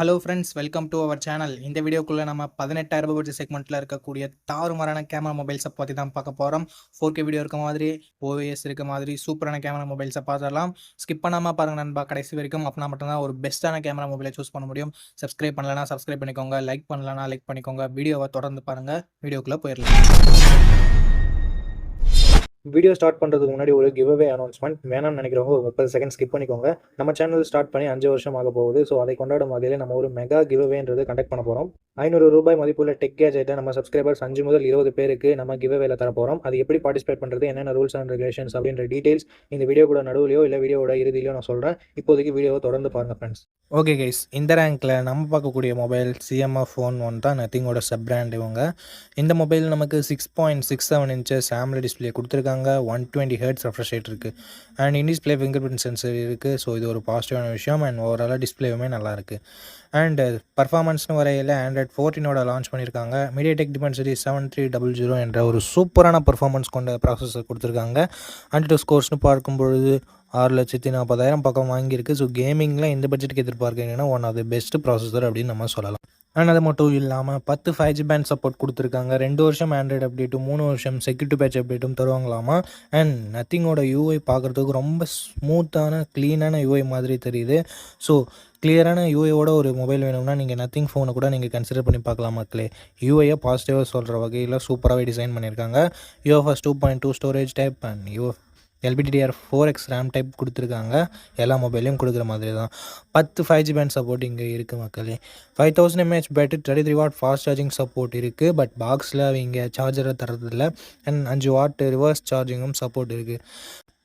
Hello friends welcome to our channel இந்த வீடியோக்குள்ளே நம்ம பதினெட்டாயிரம் ரூபாய் பட்ஜெட் செக்மெண்ட்டில் இருக்கக்கூடிய தாறுமாறான கேமரா மொபைல்ஸை பற்றி தான் பார்க்க போகிறோம் ஃபோர் கே வீடியோ இருக்க மாதிரி ஓவிஎஸ் இருக்க மாதிரி சூப்பரான கேமரா மொபைல்ஸை பார்த்துடலாம். ஸ்கிப் பண்ணாமல் பாருங்கள் நண்பா கடைசி வரைக்கும் அப்படின்னா மட்டும்தான் ஒரு பெஸ்ட்டான கேமரா மொபைலை சூஸ் பண்ண முடியும். சப்ஸ்கிரைப் பண்ணலனா சப்ஸ்கிரைப் பண்ணிக்கோங்க லைக் பண்ணலனா லைக் பண்ணிக்கோங்க. வீடியோவை தொடர்ந்து பாருங்கள் வீடியோக்குள்ளே போயிடலாம். வீடியோ ஸ்டார்ட் பண்ணுறதுக்கு முன்னாடி ஒரு கிவ்வே அனௌன்ஸ்மெண்ட் வேணாம்னு நினைக்கிறவங்க ஒரு முப்பது செகண்ட் ஸ்கிப் பண்ணிக்கோங்க. நம்ம சேனல் ஸ்டார்ட் பண்ணி அஞ்சு வருஷம் ஆக போகுது. ஸோ அதை கொண்டாடும் வகையில் நம்ம ஒரு மெகா கிவ்அவேன்றது கண்டக்ட் பண்ண போகிறோம் ஐநூறு ரூபாய் மதிப்புள்ள டெக் கேஜெட்டை நம்ம சப்ஸ்கிரைபர்ஸ் அஞ்சு முதல் இருபது பேருக்கு நம்ம கிவ்அவேல தர போகிறோம் அது எப்படி பார்ட்டிசிபேட் பண்ணுறது என்னென்ன ரூல்ஸ் அண்ட் ரெகுலேஷன்ஸ் அப்படின்ற டீடைல்ஸ் இந்த வீடியோ கூட நடுவிலையோ இல்லை வீடியோட இறுதியிலையோ நான் சொல்கிறேன் இப்போதைக்கு வீடியோவை தொடர்ந்து பாருங்கள் ஃப்ரெண்ட்ஸ் ஓகே கைஸ் இந்த ரேங்க்கில் நம்ம பார்க்கக்கூடிய மொபைல் சிஎம்எஃப் ஃபோன் ஒன் தான் நத்திங்கோட சப் பிராண்ட் இவங்க. இந்த மொபைல் நமக்கு six point six seven inches AMOLED display கொடுத்துருக்காங்க. One twenty hertz refresh rate இருக்குது and in display fingerprint sensor இருக்குது ஸோ இது ஒரு பாசிட்டிவான விஷயம். அண்ட் ஓவராலாக டிஸ்பிளேவுமே நல்லா இருக்குது பர்ஃபார்மன்ஸ்னு வரையில் ஆண்ட்ராய்ட் ஃபோர்டீனோட லான்ச் பண்ணியிருக்காங்க MediaTek Dimensity seven three double zero என்ற ஒரு சூப்பரான பர்ஃபார்மன்ஸ் கொண்ட ப்ராசஸர் கொடுத்துருக்காங்க. அண்ட் ஸ்கோர்ஸ்னு பார்க்கும் பொழுது ஆறு லட்சத்தி நாற்பதாயிரம் பக்கம் வாங்கியிருக்கு. ஸோ கேமிங்கில் இந்த பட்ஜெட்டுக்கு எதிர்பார்க்கீங்கன்னா one of the best processor அப்படின்னு நம்ம சொல்லலாம். அண்ட் அது மட்டும் இல்லாமல் பத்து ஃபைவ் ஜி பேண்ட் சப்போர்ட் கொடுத்துருக்காங்க. ரெண்டு வருஷம் ஆண்ட்ராய்டு அப்டேட்டும் மூணு வருஷம் செக்யூரிட்டி பேட்ச் அப்டேட்டும் தருவாங்களாமா? அண்ட் நத்திங்கோட யூஐ பார்க்குறதுக்கு ரொம்ப ஸ்மூத்தான க்ளீனான யூஐ மாதிரி தெரியுது. ஸோ கிளியரான யூஐயோட ஒரு மொபைல் வேணும்னா நீங்கள் நத்திங் ஃபோனை கூட நீங்கள் கன்சிடர் பண்ணி பார்க்கலாம் மக்களே. யூஐயை பாசிட்டிவாக சொல்கிற வகையில் சூப்பராகவே டிசைன் பண்ணியிருக்காங்க. UFS two point two storage type and you LPDDR four X RAM type கொடுத்துருக்காங்க. எல்லா மொபைலையும் கொடுக்குற மாதிரி தான். பத்து ஃபைவ் ஜி பேண்ட் சப்போர்ட் இங்கே இருக்குது மக்களே. Five thousand mAh battery thirty three watt fast charging support இருக்குது பட் பாக்ஸில் இங்கே சார்ஜரை தரதில்ல அண்ட் அஞ்சு வாட் ரிவர்ஸ் சார்ஜிங்கும் சப்போர்ட் இருக்குது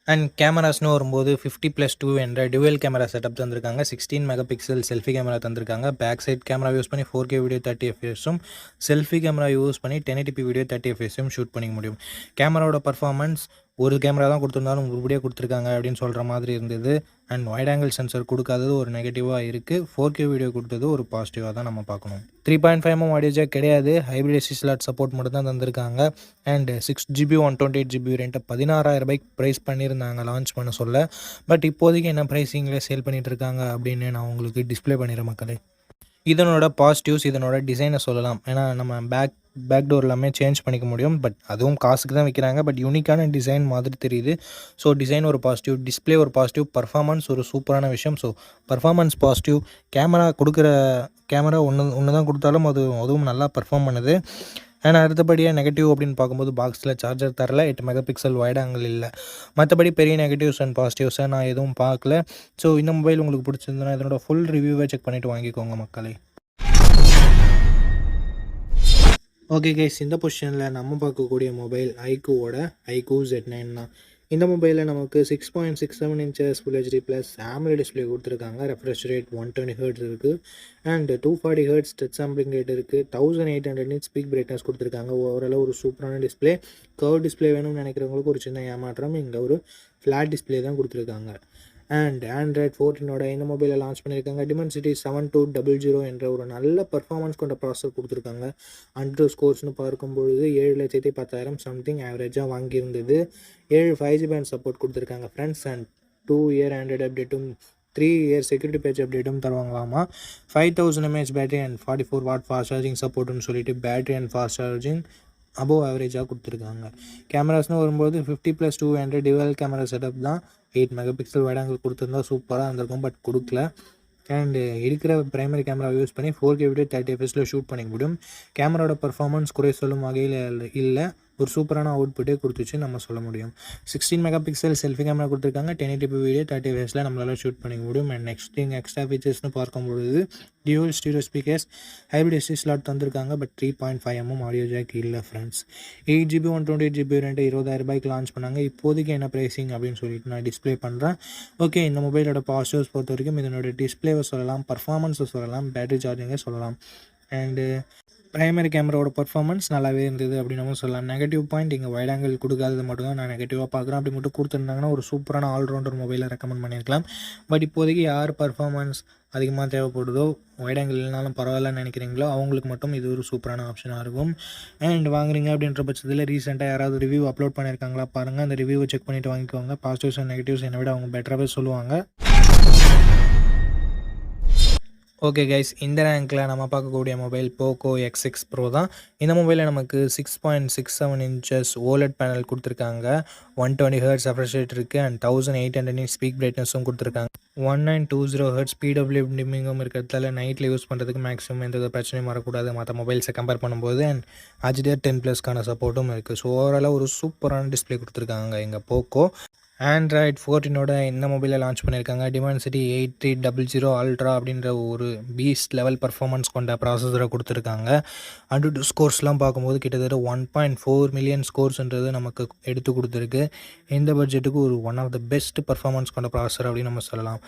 அண்ட் கேமராஸ்னு வரும்போது ஃபிஃப்டி ப்ளஸ் டூ என்ற டுவெல் கேமரா செட்டப் தந்திருக்காங்க. Sixteen mega pixel selfie camera தந்திருக்காங்க பேக் சைட் கேமரா யூஸ் பண்ணி ஃபோர் கே வீடியோ தேர்ட்டி எஃப்எஸும் செல்ஃபி கேமரா யூஸ் பண்ணி டென் எயிட்டி வீடியோ தேர்ட்டி எஃப்எஸும் ஷூட் பண்ணிக்க முடியும். கேமராவோட பர்ஃபார்மன்ஸ் ஒரு கேமரா தான் கொடுத்துருந்தாலும் உருப்படியாக கொடுத்துருக்காங்க அப்படின்னு சொல்கிற மாதிரி இருந்தது. அண்ட் ஒயிட் ஆங்கிள் சென்சர் கொடுக்காதது ஒரு நெகட்டிவாக இருக்குது ஃபோர் கே வீடியோ கொடுத்தது ஒரு பாசிட்டிவாக தான் நம்ம பார்க்கணும். Three point five M audio jack கிடையாது. ஹைப்ரிட் எஸ்சி ஸ்லாட் சப்போர்ட் மட்டும் தான் தந்திருக்காங்க and six GB one twenty eight GB ரெண்ட்டை பதினாறாயிரம் ரூபாய்க்கு ப்ரைஸ் பண்ணியிருந்தாங்க லான்ச் பண்ண சொல்ல. பட் இப்போதைக்கு என்ன ப்ரைஸிங்கில் சேல் பண்ணிகிட்ருக்காங்க இருக்காங்க அப்படின்னு நான் உங்களுக்கு டிஸ்ப்ளே பண்ணிடுறேன் மக்களே. இதனோட பாசிட்டிவ்ஸ் இதனோட டிசைனை சொல்லலாம். ஏன்னா நம்ம பேக் பேக் டோர் எல்லாமே சேஞ்ச் பண்ணிக்க முடியும். பட் அதுவும் காசுக்கு தான் விற்கிறாங்க பட் யூனிக்கான டிசைன் மாதிரி தெரியுது. ஸோ டிசைன் ஒரு பாசிட்டிவ் டிஸ்ப்ளே ஒரு பாசிட்டிவ் பர்ஃபார்மன்ஸ் ஒரு சூப்பரான விஷயம். ஸோ பர்ஃபார்மன்ஸ் பாசிட்டிவ் கேமரா கொடுக்குற கேமரா ஒன்று ஒன்று தான் கொடுத்தாலும் அது அதுவும் நல்லா பர்ஃபார்ம் பண்ணுது. ஏன்னா அடுத்தபடியாக நெகட்டிவ் அப்படின்னு பார்க்கும்போது பாக்ஸில் சார்ஜர் தரல எட்டு மெகா பிக்சல் வைட் ஆங்கிள் இல்லை. மற்றபடி பெரிய நெகட்டிவ்ஸ் அண்ட் பாசிட்டிவ்ஸை நான் எதுவும் பார்க்கல. ஸோ இந்த மொபைல் உங்களுக்கு பிடிச்சிருந்ததுன்னா இதனோட ஃபுல் ரிவ்யூவை செக் பண்ணிவிட்டு வாங்கிக்கோங்க மக்களே. ஓகே கைஸ் இந்த பொசிஷனில் நம்ம பார்க்கக்கூடிய மொபைல் ஐக்கூவோட ஐக்கூ ஜெட் நைன் தான். இந்த மொபைலில் நமக்கு six point six seven inches full HD plus AMOLED display கொடுத்துருக்காங்க. Refresh rate one twenty hertz இருக்குது and two forty hertz touch sampling rate இருக்குது thousand eight hundred nits peak brightness கொடுத்துருக்காங்க. ஓவராலாக ஒரு சூப்பரான டிஸ்பிளே கவர் டிஸ்பிளே வேணும்னு நினைக்கிறவங்களுக்கு ஒரு சின்ன ஏமாற்றம். இங்கே ஒரு ஃப்ளாட் டிஸ்பிளே தான் கொடுத்துருக்காங்க. அண்ட் ஆண்ட்ராய்ட் ஃபோர்டீனோட இந்த மொபைலை லான்ச் பண்ணியிருக்காங்க Dimensity seven two double zero என்ற ஒரு நல்ல பர்ஃபார்மன்ஸ் கொண்ட ப்ராசஸர் கொடுத்துருக்காங்க. அண்ட்ரோ ஸ்கோர்ஸ்னு பார்க்கும்பொழுது ஏழு லட்சத்தி பத்தாயிரம் சம்திங் ஆவரேஜாக வாங்கியிருந்தது. ஏழு ஃபைவ் ஜி பேண்ட் சப்போர்ட் கொடுத்துருக்காங்க. Friends and two year Android அப்டேட்டும் த்ரீ இயர் செக்யூரிட்டி பேஜ் அப்டேட்டும் தருவாங்களாமா? Five thousand mAh battery and forty four watt fast charging சப்போர்ட்னு சொல்லிட்டு battery and fast charging above ஆவரேஜாக கொடுத்துருக்காங்க. கேமராஸ்னு வரும்போது fifty plus two hundred dual camera setup தான் eight mega pixel wide angle கொடுத்துருந்தா சூப்பராக இருந்திருக்கும் பட் கொடுக்கல. அண்டு இருக்கிற பிரைமரி கேமரா யூஸ் பண்ணி four K video thirty எஃப்எஸில் shoot பண்ணிக்க முடியும். கேமராவோட பர்ஃபார்மன்ஸ் குறை சொல்லும் வகையில் இல்லை. ஒரு சூப்பரான அவுட்புட்டே கொடுத்துச்சு நம்ம சொல்ல முடியும். Sixteen mega pixel selfie camera கொடுத்துருக்காங்க டென் எயிட்டி வீடியோ தேர்ட்டி வயசில் நம்மளால் ஷூட் பண்ணிக்க முடியும். அண்ட் நெக்ஸ்ட் இங்கே எக்ஸ்ட்ரா ஃபீச்சர்ஸ்னு பார்க்கும்பொழுது dual stereo speakers hybrid SD slot தந்திருக்காங்க. But three point five mm audio jack இல்லை friends eight GB one twenty eight GB ரெண்டு இருபதாயிரம் ரூபாய்க்கு லான்ச் பண்ணாங்க. இப்போதைக்கு என்ன ப்ரைஸிங் அப்படின்னு சொல்லிட்டு நான் டிஸ்ப்ளே பண்ணுறேன் ஓகே இந்த மொபைலோட பாசிட்டிவ்ஸ் பொறுத்த வரைக்கும் இதனோட டிஸ்ப்ளேவை சொல்லலாம் பர்ஃபார்மன்ஸை சொல்லலாம் பேட்டரி சார்ஜிங்கை சொல்லலாம். அண்டு ப்ரைமரி கேமராவோட பர்ஃபார்மன்ஸ் நல்லாவே இருந்தது அப்படின்னு சொல்லலாம். நெகட்டிவ் பாயிண்ட் இங்கே வைட் ஆங்கிள் கொடுக்காதது மட்டும் தான் நான் நெகட்டிவாக பார்க்குறேன். அப்படி மட்டும் கொடுத்துருந்தாங்கன்னா ஒரு சூப்பரான ஆல்ரவுண்டர் மொபைலை ரெக்கமெண்ட் பண்ணியிருக்கலாம். பட் இப்போதைக்கு யார் பர்ஃபார்மன்ஸ் அதிகமாக தேவைப்படுதோ வைட் ஆங்கிள் இல்லைனாலும் பரவாயில்லன்னு நினைக்கிறீங்களோ அவங்களுக்கு மட்டும் இது ஒரு சூப்பரான ஆப்ஷனாக இருக்கும். அண்ட் வாங்குறீங்க அப்படின்ற பட்சத்தில் ரீசெண்டாக யாராவது ரிவ்யூ அப்லோட் பண்ணியிருக்காங்களா பாருங்கள் அந்த ரிவ்யூவை செக் பண்ணிவிட்டு வாங்கிக்கோங்க. பாசிட்டிவ்ஸ் அண்ட் நெகட்டிவ்ஸ் என்னை விட அவங்க பெட்டராகவே சொல்லுவாங்க. ஓகே கைஸ் இந்த ரேங்க்கில் நம்ம பார்க்கக்கூடிய mobile Poco X six Pro தான். இந்த மொபைலில் நமக்கு six point six seven inches OLED panel கொடுத்துருக்காங்க. ஒன் டுவெண்ட்டி ஹர்ட்ஸ் ரெஃப்ரெஷ் இருக்குது and thousand eight hundred peak பிரைட்னஸும் கொடுத்துருக்காங்க. One nine two zero hertz PWM டிமிங்கும் இருக்கிறதால நைட்டில் யூஸ் பண்ணுறதுக்கு மேக்ஸிமம் எந்த ஒரு பிரச்சனையும் வரக்கூடாது. மற்ற மொபைல்ஸை கம்பேர் பண்ணும்போது அண்ட் ஹச்டிஆர் டென் ப்ளஸ்க்கான சப்போர்ட்டும் இருக்குது ஸோ ஓவராலாக ஒரு சூப்பரான டிஸ்ப்ளே கொடுத்துருக்காங்க எங்கள் போக்கோ ஆண்ட்ராய்ட் ஃபோர்டீனோட இந்த மொபைலை லான்ச் பண்ணியிருக்காங்க Dimensity eight three double zero ultra அப்படின்ற ஒரு பீஸ்ட் லெவல் பர்ஃபார்மன்ஸ் கொண்ட ப்ராசஸரை கொடுத்துருக்காங்க. அண்டு ஸ்கோர்ஸ்லாம் பார்க்கும்போது கிட்டத்தட்ட ஒன் பாயிண்ட் ஃபோர் மில்லியன் ஸ்கோர்ஸ்ன்றது நமக்கு எடுத்து கொடுத்துருக்கு. இந்த பட்ஜெட்டுக்கு ஒரு one of the best performance கொண்ட ப்ராசஸர் அப்படின்னு நம்ம சொல்லலாம்.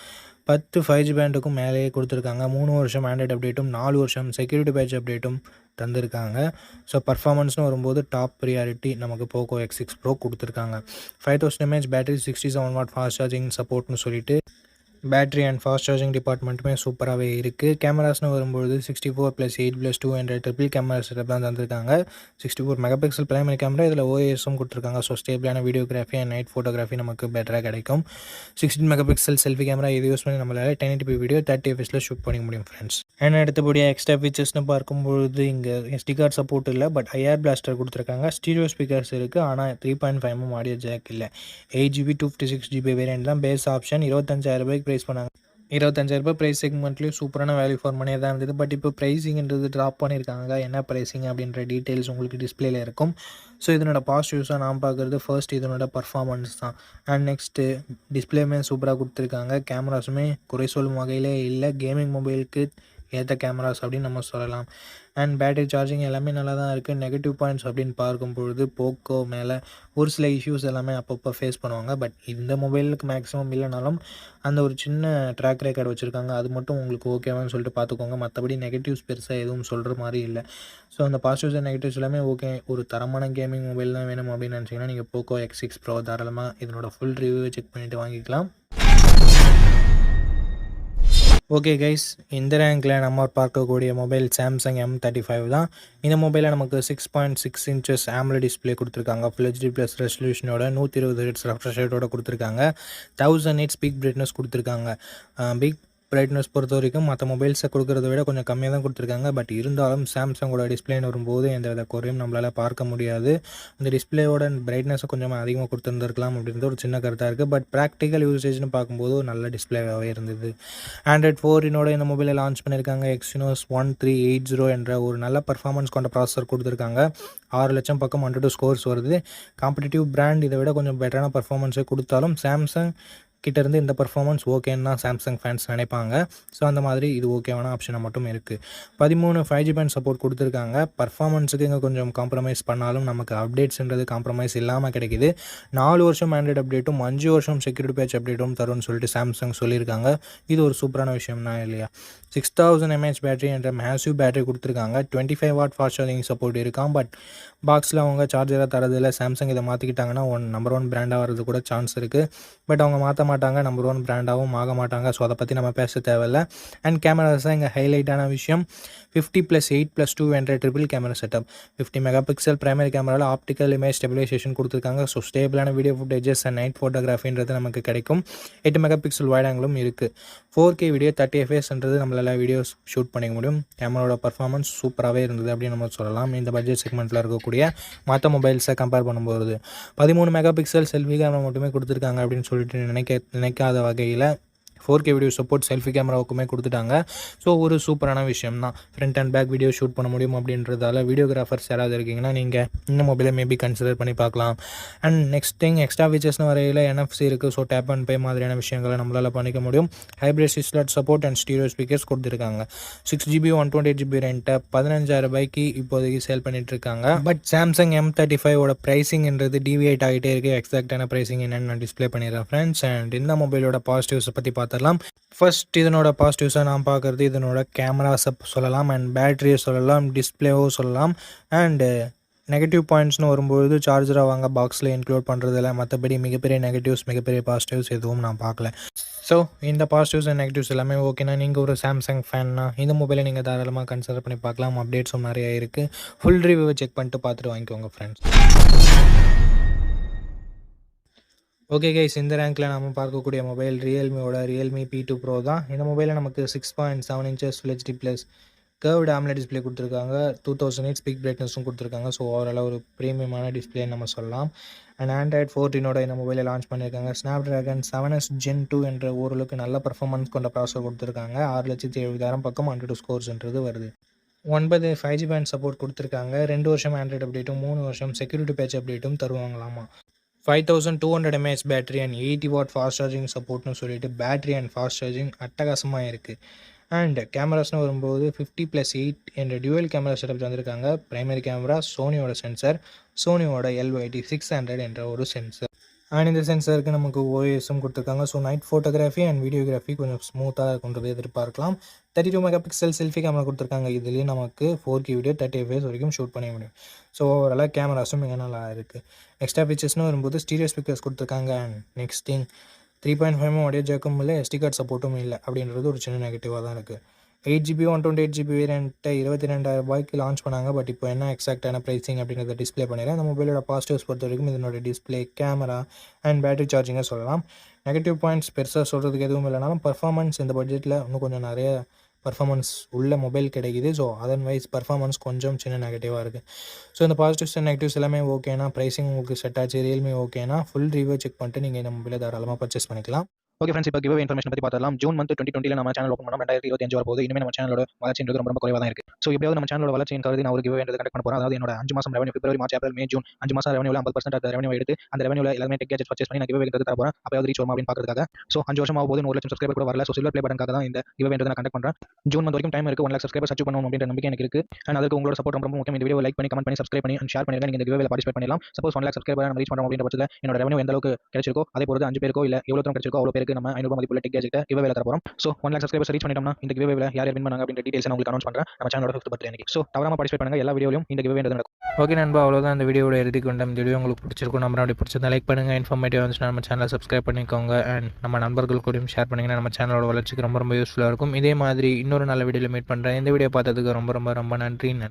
பத்து ஃபைவ் ஜி பேண்டுக்கும் மேலேயே கொடுத்துருக்காங்க. மூணு வருஷம் ஆண்ட்ராய்ட் அப்டேட்டும் நாலு வருஷம் செக்யூரிட்டி பேட்ச் அப்டேட்டும் தந்திருக்காங்க. ஸோ பர்ஃபார்மன்ஸ்னு வரும்போது டாப் ப்ரியாரிட்டி நமக்கு போக்கோ எக்ஸ் சிக்ஸ் ப்ரோ கொடுத்துருக்காங்க. Five thousand mAh battery sixty seven watt fast charging சப்போர்ட்னு சொல்லிட்டு பேட்ரி அண்ட் ஃபாஸ்ட் சார்ஜிங் டிபார்ட்மெண்ட்டுமே சூப்பராகவே இருக்குது கேமராஸ்னு வரும்போது sixty four plus eight plus two hundred triple camera setup தான் தந்திருக்காங்க. Sixty four mega pixel primary camera இதில் ஓஎஸும் கொடுத்துருக்காங்க. ஸோ ஸ்டேபிளான வீடியோகிராஃபி அண்ட் நைட் ஃபோட்டோகிராஃபி நமக்கு பெட்டராக கிடைக்கும். Sixteen mega pixel selfie camera இது யூஸ் பண்ணி நம்மளால் டென் எயிட்டி வீடியோ தேர்ட்டி எஃபிஸில் ஷூட் பண்ணிக்க முடியும் ஃப்ரெண்ட்ஸ் அண்ட் அடுத்தபடியாக எக்ஸ்ட்ரா ஃபீச்சர்ஸ்னு பார்க்கும்பொழுது இங்கே எஸ்டி கார்டு சப்போர்ட் இல்லை பட் ஐஆர் பிளாஸ்டர் கொடுத்துருக்காங்க. ஸ்டீரியோ ஸ்பீக்கர்ஸ் இருக்குது ஆனால் three point five audio jack இல்லை. Eight GB two fifty six GB variant தான் பேஸ் ஆப்ஷன் இருபத்தஞ்சாயிரம் ரூபாய்க்கு ப்ரைஸ் பண்ணாங்க. இருபத்தஞ்சாயிரரூபா ப்ரைஸ் செக்மெண்ட்லேயும் சூப்பரான வேல்யூ ஃபார் மணியாக தான் இருந்தது. பட் இப்போ ப்ரைஸிங்கிறது ட்ராப் பண்ணியிருக்காங்க என்ன ப்ரைஸிங் அப்படின்ற டீட்டெயில்ஸ் உங்களுக்கு டிஸ்பிளேல இருக்கும். ஸோ இதனோட பாசிட்டிவ்ஸாக நான் பார்க்குறது ஃபர்ஸ்ட் இதனோட பர்ஃபார்மன்ஸ் தான். அண்ட் நெக்ஸ்ட்டு டிஸ்பிளேமே சூப்பராக கொடுத்துருக்காங்க. கேமராஸுமே குறை சொல்லும் வகையிலே இல்லை. கேமிங் மொபைலுக்கு ஏற்ற கேமராஸ் அப்படின்னு நம்ம சொல்லலாம். அண்ட் பேட்டரி சார்ஜிங் எல்லாமே நல்லா தான் இருக்குது நெகட்டிவ் பாயிண்ட்ஸ் அப்படின்னு பார்க்கும் பொழுது போக்கோ மேலே ஒரு சில இஷ்யூஸ் எல்லாமே அப்பப்போ ஃபேஸ் பண்ணுவாங்க. பட் இந்த மொபைலுக்கு மேக்ஸிமம் இல்லைனாலும் அந்த ஒரு சின்ன ட்ராக் ரெக்கார்டு வச்சுருக்காங்க. அது மட்டும் உங்களுக்கு ஓகேவான்னு சொல்லிட்டு பார்த்துக்கோங்க. மற்றபடி நெகட்டிவ்ஸ் பெருசாக எதுவும் சொல்கிற மாதிரி இல்லை. ஸோ அந்த பாசிட்டிவ்ஸ் அண்ட் நெகட்டிவ்ஸ் எல்லாமே ஓகே ஒரு தரமான கேமிங் மொபைல் தான் வேணும் அப்படின்னு நினச்சிங்கன்னா நீங்கள் போக்கோ எக்ஸ் சிக்ஸ் ப்ரோ தாராளமாக இதனோட ஃபுல் ரிவ்யூவை செக் பண்ணிவிட்டு வாங்கிக்கலாம். ஓகே கைஸ் இந்த ரேங்கில் நம்ம பார்க்கக்கூடிய mobile Samsung M thirty five தான். இந்த மொபைலில் நமக்கு six point six inches AMOLED display கொடுத்துருக்காங்க. ஃபுல் ப்ளஸ் ரெசல்யூஷனோட நூற்றி இருபது ஹெட்ஸ் ரெஃப்ரெஷ் ரேட்டோட கொடுத்துருக்காங்க. தௌசண்ட் எயிட் ஸ்பீக் பிரைட்னஸ் கொடுத்துருக்காங்க. பிக் பிரைட்னஸ் பொறுத்த வரைக்கும் மற்ற மொபைல்ஸை கொடுக்குறத விட கொஞ்சம் கம்மியாக தான் கொடுத்துருக்காங்க. பட் இருந்தாலும் சாம்சங்கோட டிஸ்பிளேன்னு வரும்போது எந்த வித குறையும் நம்மளால் பார்க்க முடியாது. அந்த டிஸ்பிளேவோட பிரைட்னஸை கொஞ்சம் அதிகமாக கொடுத்துருந்துருக்கலாம் அப்படின்றது ஒரு சின்ன கருத்தாக இருக்குது பட் ப்ராக்டிக்கல் யூசேஜ்னு பார்க்கும்போது ஒரு நல்ல டிஸ்பிளேவாகவே இருந்தது. ஆண்ட்ராய்ட் ஃபோரினோட இந்த மொபைலை லான்ச் பண்ணியிருக்காங்க Exynos one three eight zero என்ற ஒரு நல்ல பர்ஃபார்மன்ஸ் கொண்ட ப்ராசஸர் கொடுத்துருக்காங்க. ஆறு லட்சம் பக்கம் ஹண்ட்ரட் ஸ்கோர்ஸ் வருது. காம்படிட்டிவ் பிராண்ட் இதை விட கொஞ்சம் பெட்டரான பர்ஃபார்மன்ஸை கொடுத்தாலும் சாம்சங் கிட்டேருந்து இந்த பர்ஃபார்மன்ஸ் ஓகேன்னு தான் சாம்சங் ஃபேன்ஸ் நினைப்பாங்க. ஸோ அந்த மாதிரி இது ஓகேவான ஆப்ஷனாக மட்டும் இருக்குது பதிமூணு ஃபைவ் ஜி பேண்ட் சப்போர்ட் கொடுத்துருக்காங்க. பர்ஃபார்மன்ஸுக்கு இங்கே கொஞ்சம் காம்ப்ரமைஸ் பண்ணாலும் நமக்கு அப்டேட்ஸ்ன்றது காம்ப்ரமைஸ் இல்லாமல் கிடைக்குது. நாலு வருஷம் ஆண்ட்ராய்டு அப்டேட்டும் அஞ்சு வருஷம் செக்யூரிட்டி பேட்ச் அப்டேட்டும் தரும்னு சொல்லிட்டு சாம்சங் சொல்லியிருக்காங்க. இது ஒரு சூப்பரான விஷயம் தான் இல்லையா? சிக்ஸ் தௌசண்ட் எம்ஏஹெச் பேட்டரி என்ற மேசிவ் பேட்டரி கொடுத்துருக்காங்க. Twenty five watt fast charging support இருக்கான் பட் பாக்ஸில் அவங்க சார்ஜராக தரதில்லை. சாம்சங் இதை மாற்றிக்கிட்டாங்கன்னா ஒன் நம்பர் ஒன் பிராண்டாக வரது கூட சான்ஸ் இருக்குது பட் அவங்க மாற்ற மாட்டாங்க நம்பர் ஒன் பிராண்டாகவும் ஆக மாட்டாங்க. ஸோ அதை பற்றி நம்ம பேச தேவையில்ல. அண்ட் கேமராஸ் தான் இங்கே ஹைலைட்டான விஷயம். Fifty plus eight plus two hundred triple camera setup fifty megapixel primary கேமராவில் ஆப்டிக்கல் இமேஜ் ஸ்டெபிலைசேஷன் கொடுத்துருக்காங்க. ஸோ ஸ்டேபிளான வீடியோ ஃபுட்டேஜஸ் அண்ட் நைட் ஃபோட்டோகிராஃபின்றது நமக்கு கிடைக்கும். எட்டு மெகா பிக்சல் வைடாங்களும் இருக்குது ஃபோர் கே வீடியோ தேர்ட்டி எஃப்எஸ்ன்றது நம்மளால் வீடியோஸ் ஷூட் பண்ணிக்க முடியும். கேமராவோட பர்ஃபார்மன்ஸ் சூப்பராகவே இருந்தது அப்படின்னு நம்ம சொல்லலாம். இந்த பட்ஜெட் செக்மெண்ட்டில் இருக்கக்கூடிய மற்ற மொபைல்ஸை கம்பேர் பண்ணும்போது பதிமூணு மெகா பிக்சல் செல்ஃபி கேமரா மட்டுமே கொடுத்துருக்காங்க அப்படின்னு சொல்லிட்டு நினைக்க நினைக்காத வகையில் four K video support selfie கேமராவுக்குமே கொடுத்துட்டாங்க. ஸோ ஒரு சூப்பரான விஷயம் தான் front and back video shoot பண்ண முடியும் அப்படின்றதால வீடியோகிராஃபர்ஸ் யாராவது இருக்கீங்கன்னா நீங்கள் இந்த மொபைலை மேபி கன்சிடர் பண்ணி பார்க்கலாம். அண்ட் நெக்ஸ்ட் திங் எக்ஸ்ட்ரா ஃபீச்சர்ஸ்னு வரையில் என்எஃப்சி இருக்குது ஸோ டேப் அண்ட் பே மாதிரியான விஷயங்களை நம்மளால் பண்ணிக்க முடியும். Hybrid சிஸ்லட் support and stereo speakers கொடுத்துருக்காங்க. Six GB one twenty eight GB ரெண்ட்டை பதினஞ்சாயிரம் ரூபாய்க்கு இப்போதைக்கு சேல் பண்ணிட்டு இருக்காங்க. பட் சாம்சங் எம் தேர்ட்டி ஃபைவோட ப்ரைஸிங்ன்றது டிவியேட் ஆகிட்டே இருக்குது எக்ஸாக்டான ப்ரைஸிங் என்னென்னு நான் டிஸ்ப்ளே பண்ணிடுறேன் ஃப்ரெண்ட்ஸ் அண்ட் இந்த மொபைலோட பாசிட்டிவ்ஸை பற்றி பார்த்து பார்த்துடலாம். ஃபர்ஸ்ட் இதனோட பாசிட்டிவ்ஸாக நான் பார்க்குறது இதனோட கேமராஸை சொல்லலாம் அண்ட் பேட்டரியை சொல்லலாம் டிஸ்பிளேவோ சொல்லலாம் அண்டு நெகட்டிவ் பாயிண்ட்ஸ்னு வரும்போது சார்ஜராக வாங்க பாக்ஸில் இன்க்ளூட் பண்ணுறதில்ல மற்றபடி மிகப்பெரிய நெகட்டிவ்ஸ் மிகப்பெரிய பாசிட்டிவ்ஸ் எதுவும் நான் பார்க்கல. ஸோ இந்த பாசிட்டிவ்ஸ் அண்ட் நெகட்டிவ்ஸ் எல்லாமே ஓகேனா நீங்கள் ஒரு சாம்சங் ஃபேன்னா இந்த மொபைலை நீங்கள் தாராளமாக கன்சிடர் பண்ணி பார்க்கலாம். அப்டேட்ஸும் நிறைய இருக்குது ஃபுல் ரிவ்யூவை செக் பண்ணிட்டு பார்த்துட்டு வாங்கிக்கோங்க ஃப்ரெண்ட்ஸ் ஓகே கைஸ் இந்த ரேங்க்கில் நம்ம பார்க்கக்கூடிய மொபைல் ரியல்மியோட ரியல்மி பி டூ ப்ரோ தான். இந்த மொபைலில் நமக்கு six point seven inches full HD plus curved AMOLED display கொடுத்துருக்காங்க. டூ தௌசண்ட் எயிட் ஸ்பீக் பிரைட்னஸும் கொடுத்துருக்காங்க. ஸோ ஓவராலாக ஒரு ப்ரீமியமான டிஸ்பிளேன்னு நம்ம சொல்லலாம். அண்ட் ஆண்ட்ராய்ட் ஃபோர்டீனோட இந்த மொபைலை லான்ச் பண்ணியிருக்காங்க. Snapdragon seven S Gen two என்ற ஓரளவுக்கு நல்ல பர்ஃபார்மன்ஸ் கொண்ட ப்ராசர் கொடுத்துருக்காங்க. ஆறு லட்சத்தி எழுபதாயிரம் பக்கம் ஹண்ட்ரட் ஸ்கோர்ஸ்ன்றது வருது. ஒன்பது ஃபைவ் ஜி பேண்ட் சப்போர்ட் கொடுத்துருக்காங்க. ரெண்டு வருஷம் ஆண்ட்ராய்டு அப்டேட்டும் மூணு வருஷம் செக்யூரிட்டி பேட்ச் அப்டேட்டும் தருவாங்களாமா? Five thousand two hundred mAh battery and eighty watt fast charging சப்போர்ட்னு சொல்லிட்டு பேட்டரி அண்ட் ஃபாஸ்ட் சார்ஜிங் அட்டகாசமாக இருக்குது அண்ட் கேமராஸ்னு வரும்போது ஃபிஃப்டி ப்ளஸ் எயிட் என்ற டியூவல் கேமரா செட்டப் வந்திருக்காங்க ப்ரைமரி கேமரா சோனியோட சென்சர் சோனியோட எல்ஒய்டி சிக்ஸ் ஹண்ட்ரட் என்ற ஒரு சென்சர் அண்ட் இந்த சென்சருக்கு நமக்கு ஓஎஸும் கொடுத்துருக்காங்க. So night photography and videography கொஞ்சம் ஸ்மூத்தாக இருக்குன்றது எதிர்பார்க்கலாம். Thirty two megapixel selfie camera கொடுத்துருக்காங்க. இதுலேயே நமக்கு four K video thirty FPS வரைக்கும் ஷூட் பண்ண முடியும். ஸோ ஓவராலாக கேமராஸும் மிக நல்லா இருக்குது எக்ஸ்ட்ரா ஃபீச்சர்ஸ்னு வரும்போது ஸ்டீரியோ ஸ்பீக்கர்ஸ் கொடுத்துருக்காங்க. And next thing three point five audio ஜேக்கும் இல்லை எஸ்டி கார்டு சப்போர்ட்டும் இல்லை அப்படின்றது ஒரு சின்ன நெகட்டிவாக தான் இருக்குது eight GB one twenty eight GB வேரியண்ட்டை இருபத்தி ரெண்டாயிரம் ரூபாய்க்கு லான்ச் பண்ணாங்க. பட் இப்போ என்ன எக்ஸாக்டான ப்ரைஸிங் அப்படின்றத டிஸ்ப்ளே பண்ணிடுறேன். அந்த மொபைலோட பாசிட்டிவ்ஸ் பொறுத்த வரைக்கும் இதனோட டிஸ்ப்ளே கேமரா அண்ட் பேட்டரி சார்ஜிங்கை சொல்லலாம். நெகட்டிவ் பாயிண்ட்ஸ் பெருசாக சொல்கிறதுக்கு எதுவும் இல்லைனாலும் பர்ஃபார்மன்ஸ் இந்த பட்ஜெட்டில் இன்னும் கொஞ்சம் நிறைய பர்ஃபார்மன்ஸ் உள்ள மொபைல் கிடைக்குது. ஸோ அதன் வைஸ் பர்ஃபார்மன்ஸ் கொஞ்சம் சின்ன நெகட்டிவாக இருக்குது ஸோ இந்த பாசிட்டிவ்ஸ் அண்ட் நெகட்டிவ்ஸ் எல்லாமே ஓகேனா ப்ரைஸிங் உங்களுக்கு செட் ஆச்சு ரியல்மி ஓகேனா ஃபுல் ரிவ்யூ செக் பண்ணிட்டு நீங்கள் இந்த மொபைலை தாராளமாக பர்ச்சேஸ் பண்ணிக்கலாம். ஓகே ஃப்ரெண்ட்ஸ் இப்போ கிவ் இன்ஃபர்மேஷன் பற்றி பார்த்தாலும் ஜூன் மந்த் டுவெண்ட்டி டுவெண்ட்டில் நம்ம சேனல் ஓப்பன் பண்ணோம். ரெண்டாயிரத்தி இருபத்தி அஞ்சு வரப்போது இனிமேல் நம்ம சேனலோட வளர்ச்சின்றது ரொம்ப ரொம்ப குறைவாக தான் இருக்குது ஸோ எப்படியாவது நம்ம சேனலோட வளர்ச்சியின் கருதி நான் ஒரு கிவ் என்று கண்டக்ட் பண்ண போகிறோம் அதாவது என்னோட அஞ்சு மாதம் revenue February March April May June அஞ்சு மாதம் ரெவன்யூல ஐம்பது பர்சன்ட் அந்த ரெவன்யூ எடுத்து அந்த ரெவன்யூல எல்லாமே டெக் கேஜெட் பர்ச்சேஸ் பண்ணி நான் கிவ் தர போகிறேன் அப்போ ரீச் வரும் அப்படின்னு பார்க்கறதுக்காக. ஸோ அஞ்சு வருஷம் ஆகும் போது ஒரு லட்சம் சப்ஸ்கிரைபர் கூட வரல. ஸோ சில்வர் பிளே பட்டனுக்காக தான் இந்த கிவ் என்று நான் கண்டக்ட் பண்ணுறேன் ஜூன் மந்த் வரைக்கும் டைம் இருக்கு. ஒன் லேக் சப்ஸ்கிரைபர் அச்சீவ் பண்ணணும் அப்படின்ற நம்பிக்கை எனக்கு இருக்கு. அண்ட் அதுக்கு உங்களோட சப்போர்ட் ரொம்ப முக்கியம். இந்த வீடியோ லைக் பண்ணி கமெண்ட் பண்ணி சப்ஸ்கிரைப் பண்ணி அண்ட் ஷேர் பண்ணி இந்த கிவ்வேல பார்ட்டிசிபேட் பண்ணலாம் சப்போஸ் ஒன் லேக் சப்ஸ்கிரைபர் நம்ம ரீச் பண்ணுறோம் அப்படின்ற பட்சத்தில் என்னோட ரெவன்யூ எந்த அளவுக்கு கிடைச்சிருக்கோ அதே போல அஞ்சு பேருக்கோ இல்லை எவ்வளோ தூரம் கிடைச்சிருக்கோ அவ்வளோ பேருக்கு நம்ம ஐநூறு மதிப்புள்ள டெக் கேஜெட் கிவ்வேல தர போகிறோம் so one lakh subscribers reach பண்ணிட்டோம்னா இந்த கிவ்வேல யார் யார் வின் பண்ணாங்க அப்படின்ற டீடைல்ஸ் நான் உங்களுக்கு அனௌன்ஸ் பண்ணுறேன் நம்ம சேனலோட ஃபிஃப்த் பர்த்டே அன்னைக்கு. ஸோ தவறாம பார்ட்டிசிபேட் பண்ணுங்க. எல்லா வீடியோலையும் இந்த கிவ்வே நடக்கும். ஓகே நண்பா அவ்வளோதான் இந்த வீடியோட எழுதி கொண்டோம். இந்த வீடியோ உங்களுக்கு பிடிச்சிருக்கும். நம்ம அப்படி பிடிச்சிருந்தா லைக் பண்ணுங்கள் இன்ஃபர்மேட்டிவ் வந்துச்சுன்னா நம்ம சேனலை சப்ஸ்கிரைப் பண்ணிக்கோங்க. அண்ட் நம்ம நண்பர்கள் கூடயும் ஷேர் பண்ணிங்கன்னா நம்ம சேனலோட வளர்ச்சிக்கு ரொம்ப ரொம்ப யூஸ்ஃபுல்லாக இருக்கும். இதே மாதிரி இன்னொரு நல்ல வீடியோவில் மீட் பண்ணுறேன் இந்த வீடியோ பார்த்ததுக்கு ரொம்ப ரொம்ப ரொம்ப நன்றி. நன்றி.